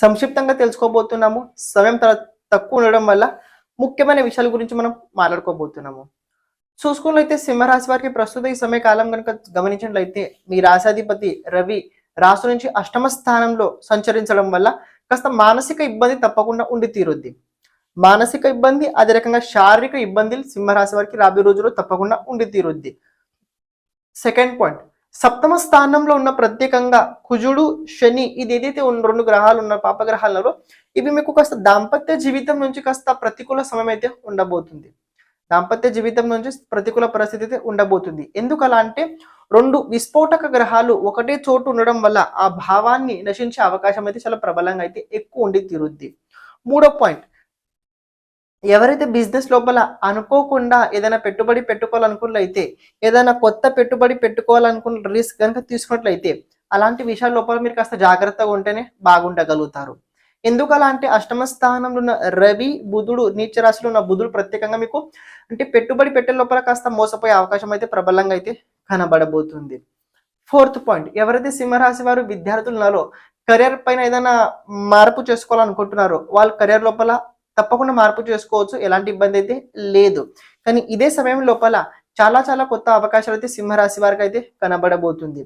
సంక్షిప్తంగా తెలుసుకోబోతున్నాము. సమయం తక్కువ ఉండడం వల్ల ముఖ్యమైన విషయాల గురించి మనం మాట్లాడుకోబోతున్నాము. చూసుకున్నట్లయితే సింహరాశి వారికి ప్రస్తుత ఈ సమయకాలం కనుక గమనించినట్లయితే మీ రాశాధిపతి రవి రాసు నుంచి అష్టమ స్థానంలో సంచరించడం వల్ల కాస్త మానసిక ఇబ్బంది తప్పకుండా ఉండి తీరుద్ది. మానసిక ఇబ్బంది అదే రకంగా శారీరక ఇబ్బందులు సింహరాశి వారికి రాబోయే రోజుల్లో తప్పకుండా ఉండి తీరుద్ది. సెకండ్ పాయింట్ సప్తమ స్థానంలో ఉన్న ప్రత్యేకంగా కుజుడు శని ఇది ఏదైతే ఉన్న రెండు గ్రహాలు ఉన్న పాపగ్రహాలలో ఇవి మీకు కాస్త దాంపత్య జీవితం నుంచి కాస్త ప్రతికూల సమయం అయితే ఉండబోతుంది. దాంపత్య జీవితం నుంచి ప్రతికూల పరిస్థితి అయితే ఉండబోతుంది. ఎందుకలా అంటే రెండు విస్ఫోటక గ్రహాలు ఒకటే చోటు ఉండడం వల్ల ఆ భావాన్ని నశించే అవకాశం అయితే చాలా ప్రబలంగా అయితే ఎక్కువ ఉండి తీరుద్ది. మూడో పాయింట్ ఎవరైతే బిజినెస్ లోపల అనుకోకుండా ఏదైనా పెట్టుబడి పెట్టుకోవాలనుకున్నట్లయితే ఏదైనా కొత్త పెట్టుబడి పెట్టుకోవాలనుకున్న రిస్క్ కనుక తీసుకున్నట్లయితే అలాంటి విషయాల లోపల మీరు కాస్త జాగ్రత్తగా ఉంటేనే బాగుండగలుగుతారు. ఎందుకు అలా అంటే అష్టమ స్థానంలో ఉన్న రవి బుధుడు నీచ రాశిలో ఉన్న బుధుడు ప్రత్యేకంగా మీకు అంటే పెట్టుబడి పెట్టే లోపల కాస్త మోసపోయే అవకాశం అయితే ప్రబలంగా అయితే కనబడబోతుంది. ఫోర్త్ పాయింట్ ఎవరైతే సింహరాశి వారు విద్యార్థులలో కెరియర్ పైన ఏదైనా మార్పు చేసుకోవాలనుకుంటున్నారో వాళ్ళ కెరియర్ లోపల తప్పకుండా మార్పు చేసుకోవచ్చు. ఎలాంటి ఇబ్బంది అయితే లేదు. కానీ ఇదే సమయం లోపల చాలా చాలా కొత్త అవకాశాలు అయితే సింహరాశి వారికి అయితే కనబడబోతుంది.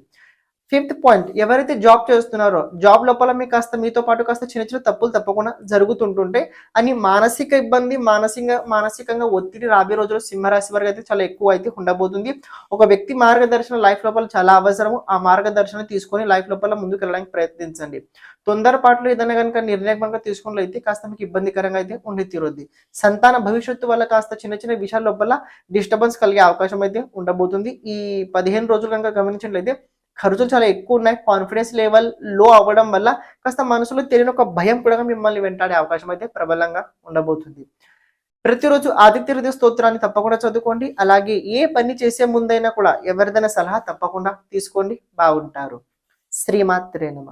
ఫిఫ్త్ పాయింట్ ఎవరైతే జాబ్ చేస్తున్నారో జాబ్ లోపల మీకు కాస్త మీతో పాటు కాస్త చిన్న చిన్న తప్పులు తప్పకుండా జరుగుతుంటుంటే అని మానసిక ఇబ్బంది మానసిక మానసికంగా ఒత్తిడి రాబోయే రోజుల్లో సింహరాశి వారికి అయితే చాలా ఎక్కువ అయితే ఉండబోతుంది. ఒక వ్యక్తి మార్గదర్శనం లైఫ్ లోపల చాలా అవసరము. ఆ మార్గదర్శనం తీసుకొని లైఫ్ లోపల ముందుకు వెళ్ళడానికి ప్రయత్నించండి. తొందరపాట్లు ఏదైనా కనుక నిర్ణయం కనుక తీసుకున్నట్లయితే కాస్త మీకు ఇబ్బందికరంగా అయితే ఉండి తీరుద్ది. సంతాన భవిష్యత్తు వల్ల కాస్త చిన్న చిన్న విషయాల లోపల డిస్టర్బెన్స్ కలిగే అవకాశం అయితే ఉండబోతుంది. ఈ పదిహేను రోజులు కనుక గమనించినట్లయితే ఖర్చులు చాలా ఎక్కువ ఉన్నాయి. కాన్ఫిడెన్స్ లెవెల్లో అవ్వడం వల్ల కాస్త మనసులో తెలియని ఒక భయం కూడా మిమ్మల్ని వెంటాడే అవకాశం అయితే ప్రబలంగా ఉండబోతుంది. ప్రతిరోజు ఆదిత్య హృదయ స్తోత్రాన్ని తప్పకుండా చదువుకోండి. అలాగే ఏ పని చేసే ముందైనా కూడా ఎవరిదైనా సలహా తప్పకుండా తీసుకోండి. బాగుంటారు. శ్రీమాత్రేనమ